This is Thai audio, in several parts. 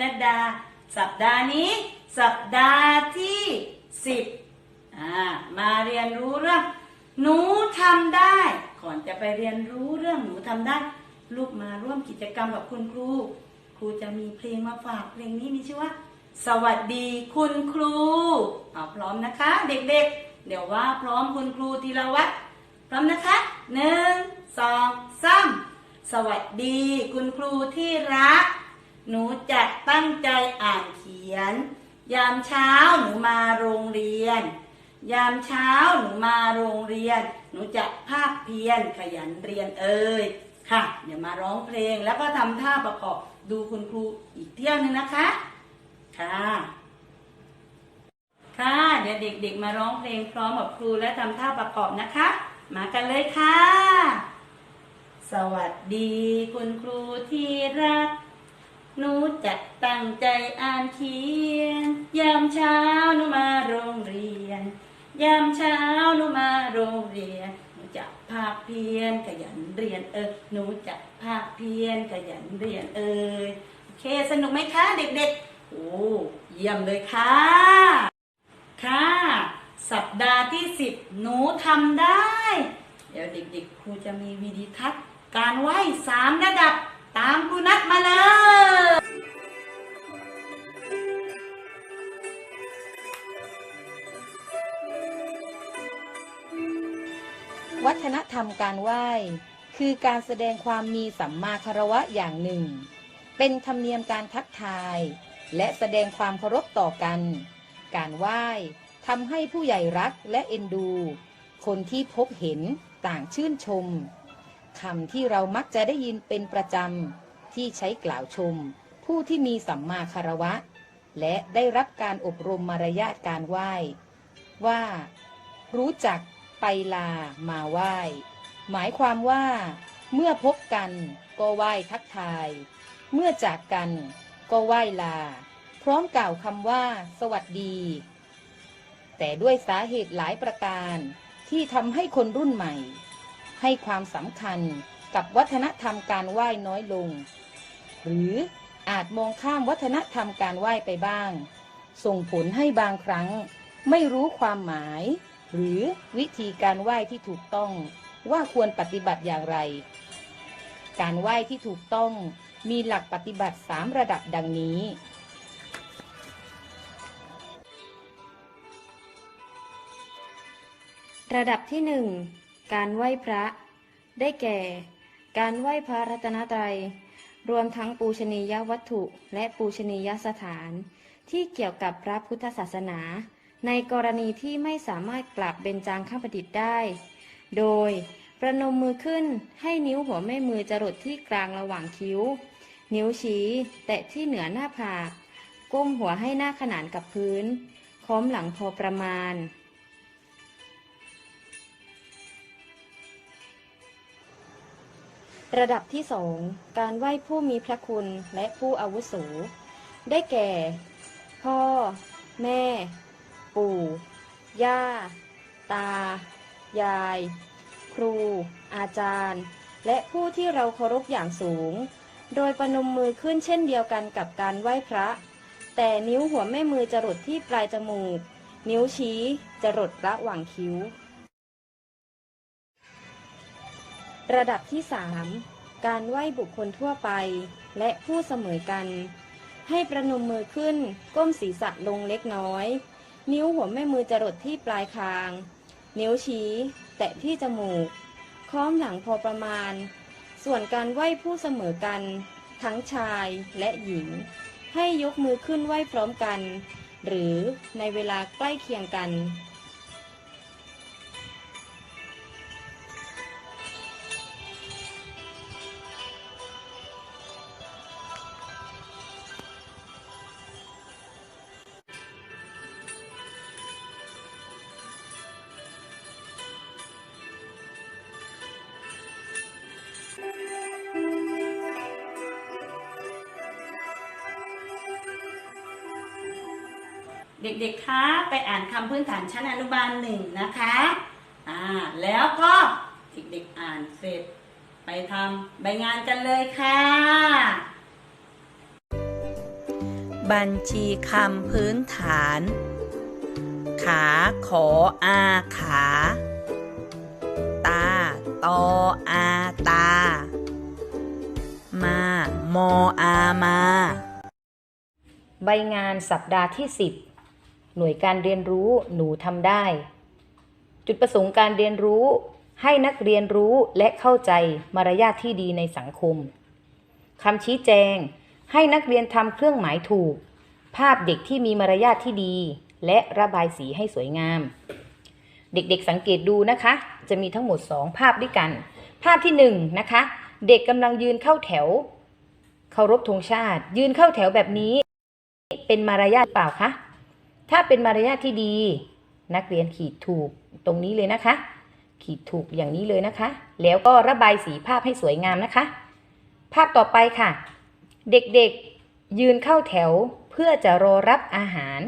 เด็กๆเจอกับครูพนัดดา สัปดาห์นี้ สัปดาห์ที่สิบอ่ามาเรียนรู้เรื่อง หนูทำได้ ก่อนจะไปเรียนรู้เรื่องหนูทำได้ ลูกมาร่วมกิจกรรมกับคุณครู ครูจะมีเพลงมาฝากเพลงนี้มีชื่อว่า สวัสดีคุณครูเอาพร้อมนะคะ เด็กๆเดี๋ยวว่าพร้อมคุณครูธีรวัตรพร้อมนะคะหนึ่งสองสามสวัสดีคุณครูที่รัก หนูจะตั้งใจอ่านเขียน ยามเช้าหนูมาโรงเรียน ยามเช้าหนูมาโรงเรียน หนูจะภาคเพียรขยันเรียนเอ่ยค่ะ เดี๋ยวมาร้องเพลงแล้วก็ทำท่าประกอบดูคุณครูอีกเที่ยวหนึงนะคะ ค่ะ ค่ะเดี๋ยวเด็กๆมาร้องเพลงพร้อมกับครูและทำท่าประกอบนะคะ มากันเลยค่ะ สวัสดีคุณครูที่รัก หนูจะตั้งใจอ่านเขียน ยามเช้าหนูมาโรงเรียน ยามเช้าหนูมาโรงเรียน หนูจะภาคเพียรขยันเรียนเออ หนูจะภาคเพียรขยันเรียนเอ่ยโอเคสนุกไหมคะเด็กๆ โอ้เยี่ยมเลยค่ะ ค่ะ สัปดาห์ที่สิบหนูทำได้ เดี๋ยวเด็กๆครูจะมีวิดีทัศน์การไหว้สามระดับ ตามครูนัดมาเลยวัฒนธรรมการไหว้ คือการแสดงความมีสัมมาคารวะอย่างหนึ่ง เป็นธรรมเนียมการทักทาย และแสดงความเคารพต่อกัน การไหว้ทำให้ผู้ใหญ่รักและเอ็นดู คนที่พบเห็นต่างชื่นชม คำที่เรามักจะได้ยินเป็นประจำที่ใช้กล่าวชม ผู้ที่มีสัมมาคารวะ และได้รับการอบรมมารยาทการไหว้ ว่า รู้จักไปลามาไหว้ หมายความว่า เมื่อพบกันก็ไหว้ทักทาย เมื่อจากกันก็ไหว้ลา พร้อมกล่าวคำว่า สวัสดี แต่ด้วยสาเหตุหลายประการที่ทำให้คนรุ่นใหม่ ให้ความสำคัญกับวัฒนธรรมการไหว้น้อยลง หรืออาจมองข้ามวัฒนธรรมการไหว้ไปบ้าง ส่งผลให้บางครั้ง ไม่รู้ความหมาย หรือวิธีการไหว้ที่ถูกต้องว่าควรปฏิบัติอย่างไร การไหว้ที่ถูกต้องมีหลักปฏิบัติสามระดับดังนี้ ระดับที่หนึ่ง การไหว้พระ ได้แก่ การไหว้พระรัตนตรัย รวมทั้งปูชนียวัตถุและปูชนียสถาน ที่เกี่ยวกับพระพุทธศาสนา ในกรณีที่ไม่สามารถกลับเบญจางข้าประดิษฐ์ได้ โดยประนมมือขึ้นให้นิ้วหัวแม่มือจรดที่กลางระหว่างคิ้ว นิ้วชี้แตะที่เหนือหน้าผาก ก้มหัวให้หน้าขนานกับพื้น ค้อมหลังพอประมาณ ระดับที่สองการไหว้ผู้มีพระคุณและผู้อาวุโส ได้แก่ พ่อ แม่ ปู่ ย่า ตา ยาย ครู อาจารย์ และผู้ที่เราเคารพอย่างสูง โดยประนมมือขึ้นเช่นเดียวกันกับการไหว้พระ แต่นิ้วหัวแม่มือจรดที่ปลายจมูก นิ้วชี้จรดระหว่างคิ้ว ระดับที่ 3 การไหว้บุคคลทั่วไป และผู้เสมอกัน ให้ประนมมือขึ้น ก้มศีรษะลงเล็กน้อย นิ้วหัวแม่มือจรดที่ปลายคาง นิ้วชี้ แตะที่จมูก ค้อมหลังพอประมาณ ส่วนการไหว้ผู้เสมอกัน ทั้งชายและหญิง ให้ยกมือขึ้นไหว้พร้อมกัน หรือในเวลาใกล้เคียงกัน เด็กๆคะไปอ่านคำพื้นฐานชั้นอนุบาลหนึ่งนะคะอ่าแล้วก็เด็กๆอ่านเสร็จ ไปทำใบงานกันเลยค่ะ บัญชีคำพื้นฐาน ขาขออาขา ตาตออาตา มามออามา ใบงานสัปดาห์ที่ 10 หน่วยการเรียนรู้หนูทำได้ จุดประสงค์การเรียนรู้ ให้นักเรียนรู้และเข้าใจมารยาทที่ดีในสังคมคำชี้แจง ให้นักเรียนทำเครื่องหมายถูก ภาพเด็กที่มีมารยาทที่ดี และระบายสีให้สวยงาม เด็กๆสังเกตดูนะคะ จะมีทั้งหมด 2 ภาพด้วยกัน ภาพที่1นนะคะ เด็กกำลังยืนเข้าแถวเคารพธงชาติ ยืนเข้าแถวแบบนี้ เป็นมารยาทเปล่าคะ ถ้าเป็นมารยาทที่ดี นักเรียนขีดถูกตรงนี้เลยนะคะ ขีดถูกอย่างนี้เลยนะคะ แล้วก็ระบายสีภาพให้สวยงามนะคะ ภาพต่อไปค่ะ เด็กๆยืนเข้าแถวเพื่อจะรอรับอาหาร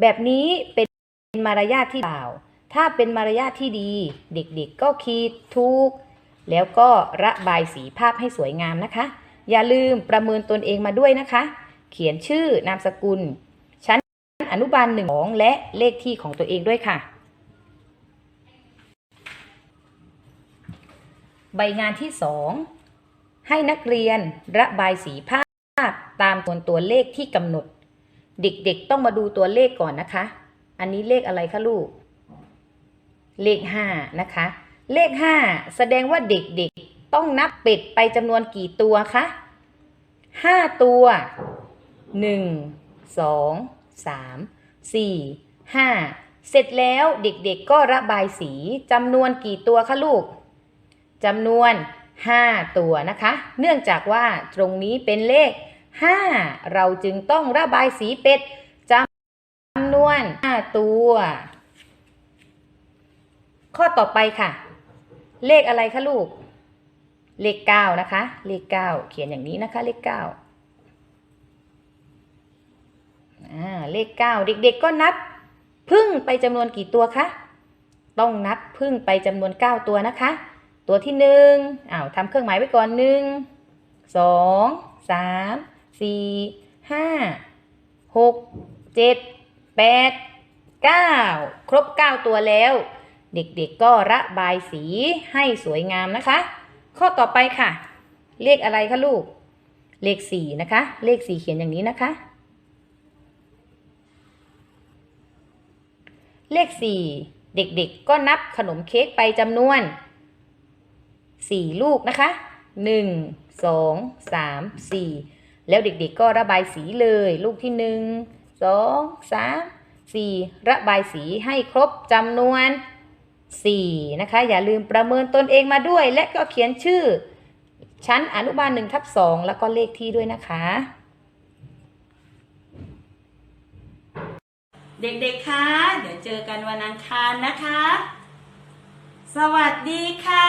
แบบนี้เป็นมารยาทที่เปล่า ถ้าเป็นมารยาทที่ดี เด็กๆก็ขีดถูก แล้วก็ระบายสีภาพให้สวยงามนะคะ อย่าลืมประเมินตนเองมาด้วยนะคะ เขียนชื่อนามสกุล อนุบาลหนึ่งของและเลขที่ของตัวเองด้วยค่ะ ใบงานที่สองให้นักเรียนระบายสีภาพตามตัวตัวเลขที่กำหนด เด็กๆต้องมาดูตัวเลขก่อนนะคะ อันนี้เลขอะไรคะลูก เลขห้านะคะ เลขห้าแสดงว่าเด็กๆต้องนับเป็ดไปจำนวนกี่ตัวคะห้าตัวหนึ่ งสองสามสี่ห้าเสร็จแล้วเด็กๆก็ระบายสีจำนวนกี่ตัวคะลูกจำนวน 5 ตัวนะคะ เนื่องจากว่าตรงนี้เป็นเลข 5 เราจึงต้องระบายสีเป็ดจำนวน 5 ตัว ข้อต่อไปค่ะ เลขอะไรคะลูก เลข 9 นะคะ เลข 9 เขียนอย่างนี้นะคะ เลข 9 อ่าเลขเก้าเด็กๆก็นับพึ่งไปจำนวนกี่ตัวคะต้องนับพึ่งไปจำนวนเก้าตัวนะคะ ตัวที่หนึ่งอ้าวทำเครื่องหมายไว้ก่อนหนึ่งสองสามสี่ห้าหกเจ็ดแปดเก้าครบเก้าตัวแล้ว เด็กๆก็ระบายสีให้สวยงามนะคะ ข้อต่อไปค่ะ เลขอะไรคะลูก เลขสี่นะคะ เลขสี่เขียนอย่างนี้นะคะ เลข4เด็กๆก็นับขนมเค้กไปจำนวน4ลูกนะคะ1 2 3 4แล้วเด็กๆก็ระบายสีเลย ลูกที่1 2 3 4ระบายสีให้ครบจำนวน4นะคะ อย่าลืมประเมินตนเองมาด้วย และก็เขียนชื่อ ชั้นอนุบาล1ทับ2แล้วก็เลขที่ด้วยนะคะ เด็กๆ คะ เดี๋ยวเจอกันวันอังคารนะคะ สวัสดีค่ะ